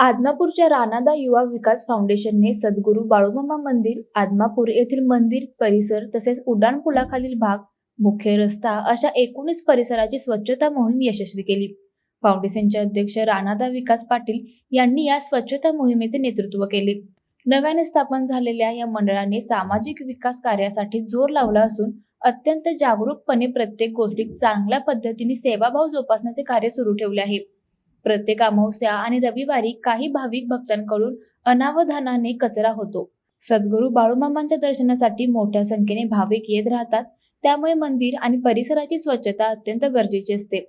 आदमापूरच्या रानादा युवा विकास फाउंडेशनने सद्गुरू बाळूमामा मंदिर आदमापूर येथील मंदिर परिसर तसेच उड्डाणपुलाखालील भाग मुख्य रस्ता अशा एकोणीस परिसराची स्वच्छता मोहीम यशस्वी केली. फाउंडेशनचे अध्यक्ष राणादा विकास पाटील यांनी या स्वच्छता मोहिमेचे नेतृत्व केले. नव्याने स्थापन झालेल्या या मंडळाने सामाजिक विकास कार्यासाठी जोर लावला असून अत्यंत जागरूकपणे प्रत्येक गोष्टीत चांगल्या पद्धतीने सेवाभाव जोपासण्याचे कार्य सुरू ठेवले आहे. प्रत्येक अमावस्या आणि रविवारी काही भाविक भक्तांकडून अनावधानाने कचरा होतो. सद्गुरू बाळूमामांच्या दर्शनासाठी मोठ्या संख्येने भाविक येत राहतात. त्यामुळे मंदिर आणि परिसराची स्वच्छता अत्यंत गरजेची असते.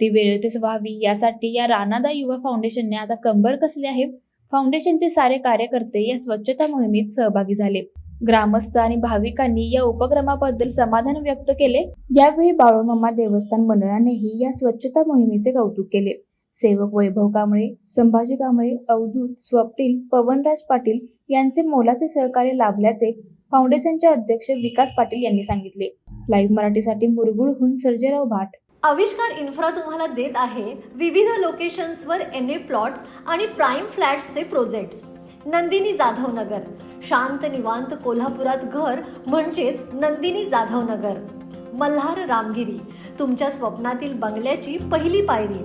ती वेळेतच व्हावी यासाठी या रानादा युवा फाउंडेशनने आता कंबर कसली आहे? फाउंडेशनचे सारे कार्यकर्ते या स्वच्छता मोहिमेत सहभागी झाले. ग्रामस्थ आणि भाविकांनी या उपक्रमाबद्दल समाधान व्यक्त केले. यावेळी बाळूमामा देवस्थान मंडळानेही या स्वच्छता मोहिमेचे कौतुक केले. सेवक वैभव कांबळे संभाजी कांबळे अवधूत स्वप्नील पवनराज पाटील यांचे मोलाचे सहकार्य लाभल्याचे फाउंडेशनचे अध्यक्ष विकास पाटील यांनी सांगितले. लाईव्ह मराठीसाठी मुरगुळहून सर्जेराव भाट. आविष्कार इन्फ्रा तुम्हाला देत आहे विविध लोकेशन्सवर एन ए प्लॉट्स आणि प्राईम फ्लॅट्सचे प्रोजेक्ट्स नंदिनी जाधव नगर. शांत निवांत कोल्हापुरात घर म्हणजेच नंदिनी जाधव नगर. मल्हार रामगिरी. तुमच्या स्वप्नातील बंगल्याची पहिली पायरी.